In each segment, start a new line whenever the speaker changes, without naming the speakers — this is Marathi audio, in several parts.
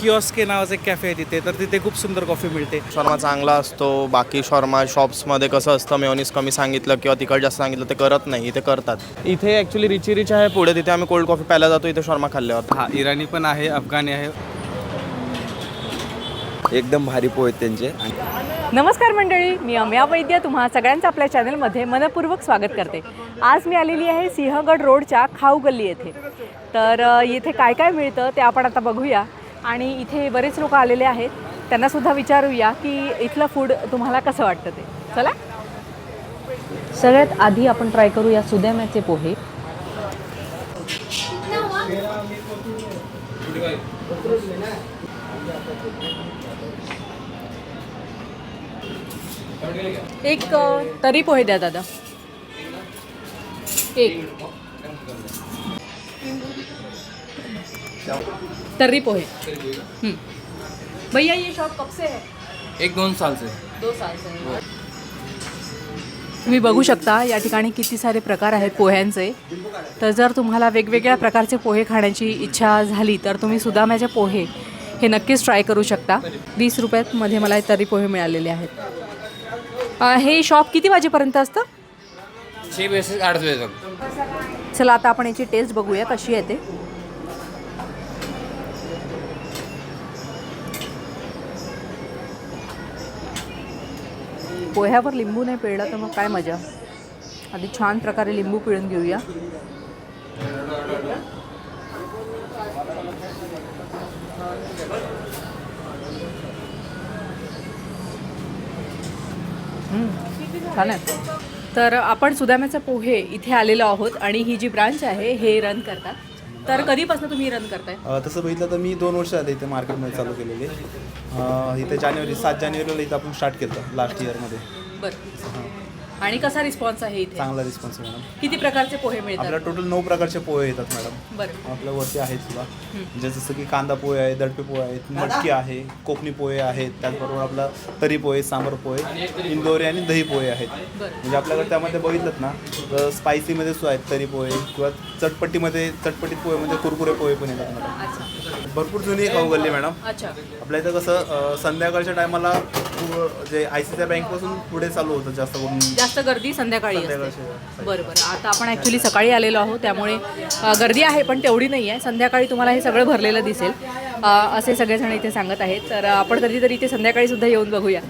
किऑस्के नावाचं एक कॅफे आहे तिथे तर तिथे खूप सुंदर कॉफी मिळते.
शॉर्मा चांगला असतो बाकी शॉर्मा शॉप्समध्ये कसं असतं मेयोनीस कमी सांगितलं किंवा तिखट जास्त सांगितलं ते करत नाही इथे करतात. इथे ॲक्च्युली रिची रिच आहे पुढे तिथे आम्ही कोल्ड कॉफी प्यायला जातो इथे शॉर्मा खाल्ल्यावर.
हा इराणी पण आहे अफगाणी आहे.
एकदम भारी पोहे त्यांचे.
नमस्कार मंडळी मी अमया वैद्य तुम्हा सगळ्यांचं आपल्या चॅनलमध्ये मनपूर्वक स्वागत करते. आज मी आलेली आहे सिंहगड रोडच्या खाऊ गल्ली येथे. तर येथे काय काय मिळतं ते आपण आता बघूया. आणि इथे बरेच लोक आलेले आहेत. त्यांनासुद्धा विचारूया की इथलं फूड तुम्हाला कसं वाटतं ते. चला. सगळ्यात आधी आपण ट्राय करूया सुद्याम्याचे पोहे. एक तरी पोहे द्या दादा. एक. तर्री पोहे हम्म. भैया ये शॉप कब से है.
एक दोन सालचे.
दो साल से तुम्ही बघू शकता या ठिकाणी किती सारे प्रकार आहेत पोह्यांचे. तर जर तुम्हाला वेगवेगळ्या प्रकारचे पोहे खाण्याची इच्छा झाली तर तुम्ही सुदाम्याचे पोहे हे नक्कीच ट्राय करू शकता. वीस रुपयामध्ये मला हे तरी पोहे मिळालेले आहेत. अ, हे शॉप किती वाजेपर्यंत असतं?
छे बजे से आठ बजे तक
चला आता आपण याची टेस्ट बघूया कशी आहे ते. पोह्यावर लिंबू नाही पिळलं तर मग काय मजा? आधी छान प्रकारे लिंबू पिळून घेऊया. छान आहे. तर आपण सुदाम्याचा पोहे इथे आलेलो आहोत आणि ही जी ब्रांच आहे हे रन करतात. तर कधीपासून तुम्ही रन करताय?
तसं बघितलं तर मी दोन वर्ष आले इथे मार्केटमध्ये चालू केलेले. इथे जानेवारी सात जानेवारीला इथं आपण स्टार्ट केलं लास्ट इयरमध्ये
बरं. आणि कसा रिस्पॉन्स आहे इथे?
चांगला रिस्पॉन्स आहे मॅडम.
किती प्रकारचे पोहे मिळतात?
आपल्याला टोटल नऊ प्रकारचे पोहे येतात मॅडम.
बरं.
आपल्या वरती आहेत सुद्धा. म्हणजे जसं की कांदा पोहे आहे दडपे पोहे आहेत मटकी आहे कोकणी पोहे आहेत त्याचबरोबर आपला तरी पोहे सांबर पोहे इंदोरी आणि दही पोहे आहेत. म्हणजे आपल्याकडे त्यामध्ये बघितलं ना तर स्पायसीमध्ये सुद्धा आहेत तरी पोहे किंवा चटपटीमध्ये चटपटीत पोहेमध्ये कुरकुरे पोहे पण येतात मॅडम.
अच्छा.
भरपूर जुनी खाऊ गल्ली मॅडम.
अच्छा.
आपल्या इथं कसं अ, संध्याकाळच्या टायमाला जे आय सी सी बँकपासून पुढे चालू होतं जास्त करून.
जास्त गर्दी संध्याकाळी असते. बरं बरं. आता आपण ॲक्च्युली सकाळी आलेलो आहोत त्यामुळे अ, गर्दी आहे पण तेवढी नाही आहे. संध्याकाळी तुम्हाला हे सगळं भरलेलं दिसेल. अ, असे सगळेजण इथे सांगत आहेत. तर आपण कधीतरी इथे संध्याकाळी सुद्धा येऊन बघूया.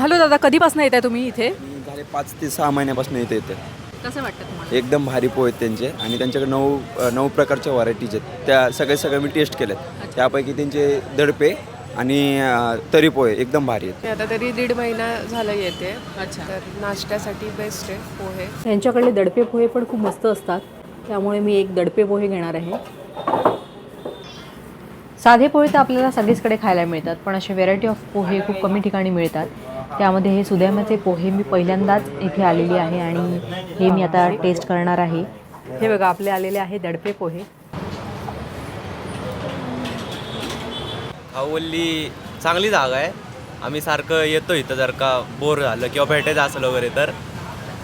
हॅलो दादा कधीपासून येत आहे तुम्ही इथे?
मी झाले पाच ते सहा महिन्यापासून इथे येते
कसं वाटतं तुम्हाला?
एकदम भारी पोहे आहेत त्यांचे आणि त्यांच्याकडे नऊ अ, नऊ प्रकारच्या व्हरायटीज आहेत. त्या सगळे सगळे मी टेस्ट केलेत. त्यापैकी त्यांचे दडपे आणि तरी पोहे एकदम भारी आहेत.
आता तरी दीड महिना झाला येते.
अच्छा.
तर नाश्त्यासाठी बेस्ट आहे पोहे.
त्यांच्याकडले दडपे पोहे पण खूप मस्त असतात. त्यामुळे मी एक दडपे पोहे घेणार आहे. साधे पोहे तर आपल्याला सगळीचकडे खायला मिळतात पण असे व्हेरायटी ऑफ पोहे खूप कमी ठिकाणी मिळतात. त्यामध्ये हे सुद्यामाचे पोहे मी पहिल्यांदाच इथे आलेली आहे आणि हे मी आता टेस्ट करणार आहे. हे बघा आपले आलेले आहे दडपे पोहे.
खावल्ली चांगली जागा आहे. आम्ही सारखं येतो इथं जर का बोर झालं किंवा भेटायचं असलं वगैरे तर.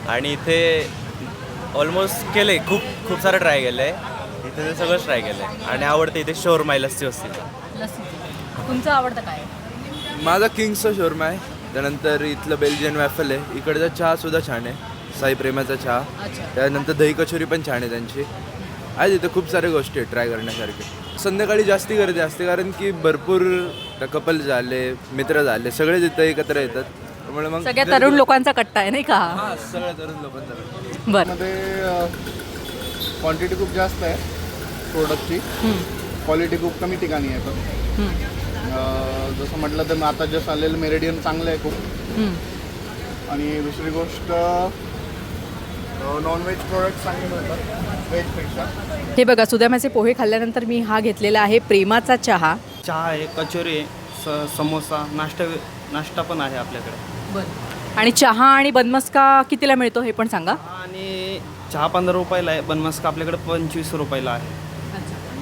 आणि इथे ऑलमोस्ट केलं आहे खूप खूप सारं ट्राय केलं आहे इथे ते सगळंच ट्राय केलं आहे आणि आवडतं इथे शोरमाई लस्सी असते
तुमचं आवडतं काय?
माझा किंगचा शोरमा आहे. त्यानंतर इथलं बेल्जियन वॅफल आहे. इकडचा चहा सुद्धा छान आहे. साई प्रेमाचा चहा.
अच्छा.
त्यानंतर दही कचोरी पण छान आहे त्यांची. आहे तिथे खूप साऱ्या गोष्टी आहेत ट्राय करण्यासारखे. संध्याकाळी जास्ती गर्दी असते कारण की भरपूर कपल झाले मित्र झाले सगळे तिथं एकत्र येतात. त्यामुळे मग
सगळ्या तरुण लोकांचा कट्टा आहे नाही का?
हा सगळ्या तरुण लोकांचा
बरं.
क्वांटिटी खूप जास्त आहे प्रोडक्टची क्वालिटी खूप कमी ठिकाणी आहे पण.
हम्म.
अं, जसं म्हटलं तर मग आता जसं आलेलं मेरेडियन चांगलं आहे खूप.
हम्म.
आणि दुसरी गोष्ट नॉनव्हेज प्रोडक्ट चांगले मिळतात व्हेजपेक्षा
हे बघा सुदामाचे पोहे खाल्ल्यानंतर मी हा घेतलेला आहे प्रेमाचा चहा.
चहा आहे कचोरी आहे स समोसा नाश्ता नाश्ता पण आहे आपल्याकडे.
आणि चहा आणि बनमस्का कितीला मिळतो हे पण सांगा.
आणि चहा पंधरा रुपयाला आहे बनमस्का आपल्याकडे पंचवीस रुपयाला आहे.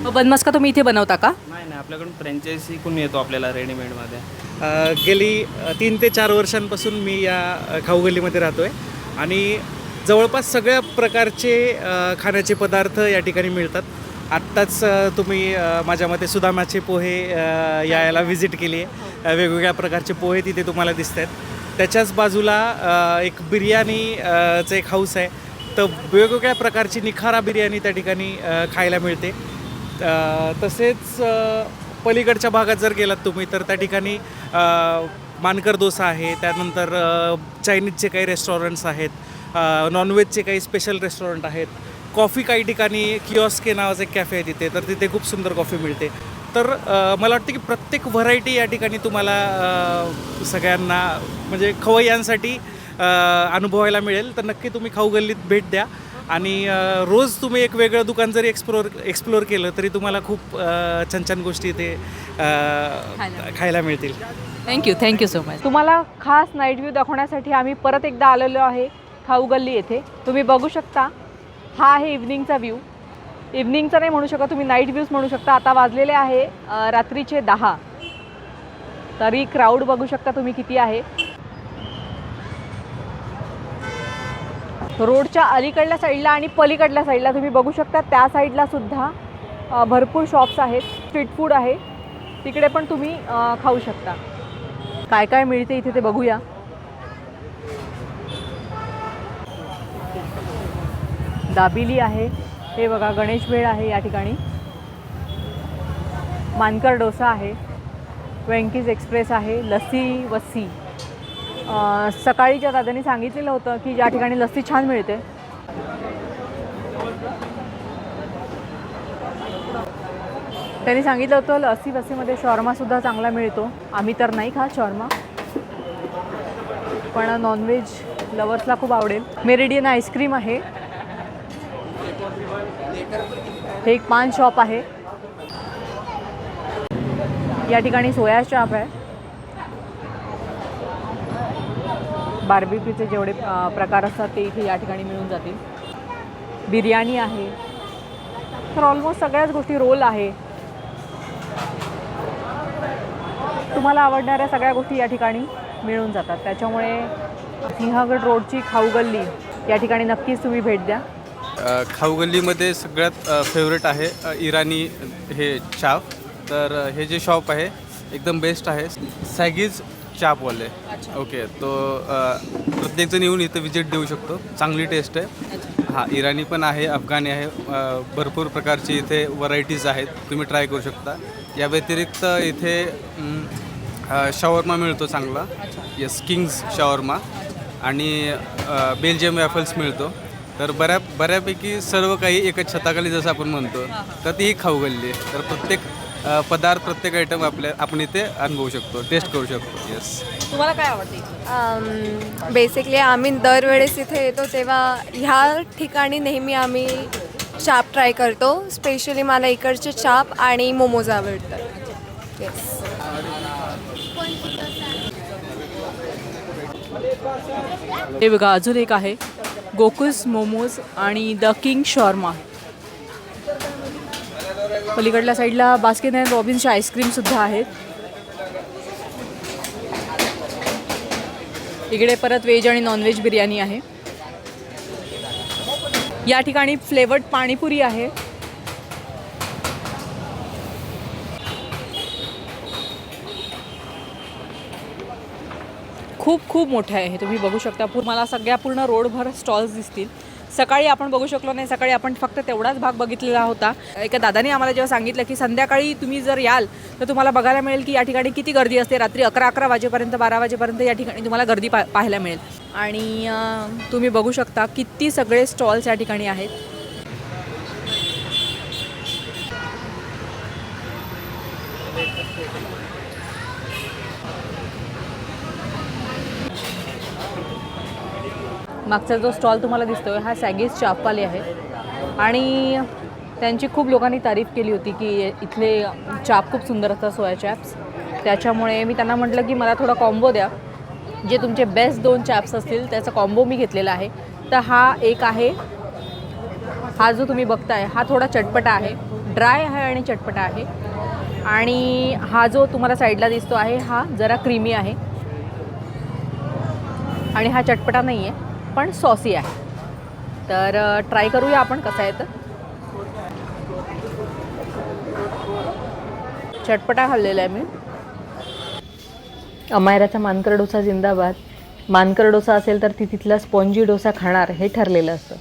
मग बनमस्का तुम्ही इथे बनवता का?
नाही नाही आपल्याकडून फ्रँचायझी कोण येतो आपल्याला रेडीमेडमध्ये गेली अ, तीन ते चार वर्षांपासून मी या अ, खाऊगल्लीमध्ये राहतो आहे आणि जवळपास सगळ्या प्रकारचे खाण्याचे पदार्थ या ठिकाणी मिळतात. आत्ताच तुम्ही माझ्या मते सुदामाचे पोहे यायला व्हिजिट केली आहे. वेगवेगळ्या प्रकारचे पोहे तिथे तुम्हाला दिसत आहेत. त्याच्याच बाजूला एक बिर्याणीचं एक हाऊस आहे. तर वेगवेगळ्या प्रकारची निखारा बिर्याणी त्या ठिकाणी खायला मिळते. तसेच पलीकडच्या भागात जर गेलात तुम्ही तर त्या ठिकाणी मानकर डोसा आहे. त्यानंतर चायनीजचे काही रेस्टॉरंट्स आहेत. नॉनव्हेजचे काही स्पेशल रेस्टॉरंट आहेत. कॉफी काही ठिकाणी किऑस्के नावाचं एक कॅफे आहे तिथे तर तिथे खूप सुंदर कॉफी मिळते. तर मला वाटतं की प्रत्येक व्हरायटी या ठिकाणी तुम्हाला सगळ्यांना म्हणजे खवय्यांसाठी अनुभवायला मिळेल. तर नक्की तुम्ही खाऊ गल्लीत भेट द्या. आणि रोज तुम्ही एक वेगळं दुकान जरी एक्सप्लोर एक्सप्लोर केलं तरी तुम्हाला खूप छान छान गोष्टी इथे खायला मिळतील.
थँक्यू थँक्यू सो मच तुम्हाला खास नाईट व्ह्यू दाखवण्यासाठी आम्ही परत एकदा आलेलो आहे. खाऊ गल्ली येथे. तुम्ही बघू शकता. हा आहे इव्हनिंगचा व्ह्यू इव्हनिंगचा नाही म्हणू शकत तुम्ही नाईट व्ह्यूज म्हणू शकता. आता वाजलेले आहे रात्रीचे दहा. तरी क्राऊड बघू शकता तुम्ही किती आहे. रोडच्या अलीकडल्या साईडला आणि पलीकडल्या साईडला तुम्ही बघू शकता. त्या साईडला सुद्धा भरपूर शॉप्स आहेत. स्ट्रीट फूड आहे. तिकडे पण तुम्ही खाऊ शकता. काय काय मिळते इथे ते बघूया. दाबिली आहे. हे बघा गणेश भेळ आहे या ठिकाणी. मानकर डोसा आहे. वेंकीज एक्सप्रेस आहे. लस्सी वस्सी. सकाळीच्या दादांनी सांगितलेलं होतं की ज्या ठिकाणी लस्सी छान मिळते. त्यांनी सांगितलं होतं लस्सी वस्सीमध्ये शॉर्मासुद्धा चांगला मिळतो. आम्ही तर नाही खा शॉर्मा. पण नॉनव्हेज लवर्सला खूप आवडेल. मेरिडियन आईस्क्रीम आहे. हे एक पान शॉप आहे. या ठिकाणी सोया शॉप आहे. बार्बिक्यूचे जेवढे प्रकार असतात ते इथे या ठिकाणी मिळून जातील. बिर्याणी आहे. तर ऑलमोस्ट सगळ्याच गोष्टी रोल आहे. तुम्हाला आवडणाऱ्या सगळ्या गोष्टी या ठिकाणी मिळून जातात. त्याच्यामुळे सिंहगड रोडची खाऊ गल्ली या ठिकाणी नक्कीच तुम्ही भेट द्या.
खाऊगल्लीमध्ये सगळ्यात फेवरेट आहे इराणी हे चाप तर हे जे शॉप आहे एकदम बेस्ट आहे. सॅगीज चापवाले. ओके तो प्रत्येकजण येऊन इथं विजिट देऊ शकतो. चांगली टेस्ट आहे. हां इराणी पण आहे अफगाणी आहे भरपूर प्रकारची इथे व्हरायटीज आहेत. तुम्ही ट्राय करू शकता. या व्यतिरिक्त इथे शॉवरमा मिळतो चांगला. येस किंग्स शॉवरमा आणि बेल्जियम वॅफल्स मिळतो. तर बऱ्या बऱ्यापैकी सर्व काही एकच छताखाली जसं आपण म्हणतो तर तीही खाऊ गल्ली आहे. तर प्रत्येक अ, पदार्थ प्रत्येक आयटम आपल्या आपण इथे अनुभवू शकतो टेस्ट करू शकतो. येस
तुम्हाला काय आवडते?
बेसिकली आम्ही दरवेळेस इथे येतो तेव्हा ह्या ठिकाणी नेहमी आम्ही चाप ट्राय करतो. स्पेशली मला इकडचे चाप आणि मोमोज आवडतात. येस
हे बघा अजून एक आहे. गोकुस मोमोज आणि द किंग शॉर्मा. पलीकडल्या साईडला बास्केट अँड रॉबिन्सचे आईस्क्रीमसुद्धा आहेत इकडे परत व्हेज आणि नॉनव्हेज बिर्याणी आहे. या ठिकाणी फ्लेवर्ड पाणीपुरी आहे. खूप खूप मोठं आहे हे तुम्ही बघू शकता. पूर मला सगळ्या पूर्ण रोडभर स्टॉल्स दिसतील. सकाळी आपण बघू शकलो नाही सकाळी आपण फक्त तेवढाच भाग बघितलेला होता. एका दादाने आम्हाला जेव्हा सांगितलं की संध्याकाळी तुम्ही जर याल तर तुम्हाला बघायला मिळेल की या ठिकाणी किती गर्दी असते. रात्री अकरा अकरा वाजेपर्यंत बारा वाजेपर्यंत या ठिकाणी तुम्हाला गर्दी पा पाहायला मिळेल. आणि तुम्ही बघू शकता किती सगळे स्टॉल्स या ठिकाणी आहेत. मागचा जो स्टॉल तुम्हाला दिसतोय हा सॅगीज चापवाले आहे. आणि त्यांची खूप लोकांनी तारीफ केली होती की इथले चाप खूप सुंदर असतात सोया चॅप्स. त्याच्यामुळे मी त्यांना म्हटलं की मला थोडा कॉम्बो द्या. जे तुमचे बेस्ट दोन चॅप्स असतील त्याचा कॉम्बो मी घेतलेला आहे. तर हा एक आहे. हा जो तुम्ही बघताय हा थोडा चटपटा आहे. ड्राय आहे आणि चटपटा आहे. आणि हा जो तुम्हाला साईडला दिसतो आहे हा जरा क्रीमी आहे. आणि हा चटपटा नाही आहे पण सॉसी आहे. तर ट्राय करूया आपण कसं आहे तर. चटपटा खाल्लेला आहे मी. अमायराचा मानकर डोसा जिंदाबाद. मानकर डोसा असेल तर ती तिथला स्पॉन्जी डोसा खाणार हे ठरलेलं असतं.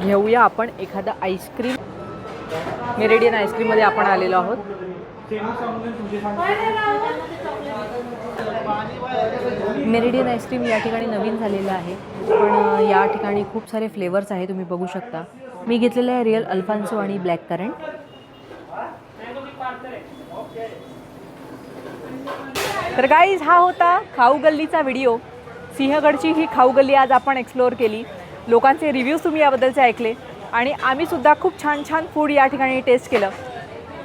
घेऊया आपण एखादं आईस्क्रीम. मेरेडियन आईस्क्रीममध्ये आपण आलेलो आहोत. मेरिडियन आईस्क्रीम या ठिकाणी नवीन झालेलं आहे. पण या ठिकाणी खूप सारे फ्लेवर्स आहे तुम्ही बघू शकता. मी घेतलेलं आहे रिअल अल्फान्सो आणि ब्लॅक करंट तर गाईज हा होता खाऊ गल्लीचा व्हिडिओ सिंहगडची ही खाऊ गल्ली आज आपण एक्सप्लोअर केली. लोकांचे रिव्ह्यूज तुम्ही याबद्दलचे ऐकले. आणि आम्हीसुद्धा खूप छान छान फूड या ठिकाणी टेस्ट केलं.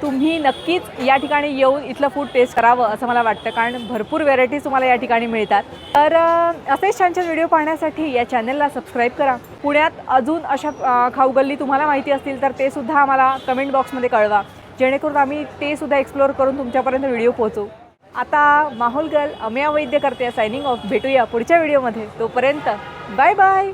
तुम्ही नक्कीच या ठिकाणी येऊन इथलं फूड टेस्ट करावं असं मला वाटतं. कारण भरपूर व्हेरायटीज तुम्हाला या ठिकाणी मिळतात. तर असेच छान छान व्हिडिओ पाहण्यासाठी या चॅनलला सबस्क्राईब करा. पुण्यात अजून अशा खाऊगल्ली तुम्हाला माहिती असतील तर ते सुद्धा आम्हाला कमेंट बॉक्समध्ये कळवा. जेणेकरून आम्ही ते सुद्धा एक्सप्लोअर करून तुमच्यापर्यंत व्हिडिओ पोहोचू. आता माहोल गर्ल अमेया वैद्य करते सायनिंग ऑफ भेटूया पुढच्या व्हिडिओमध्ये तोपर्यंत बाय बाय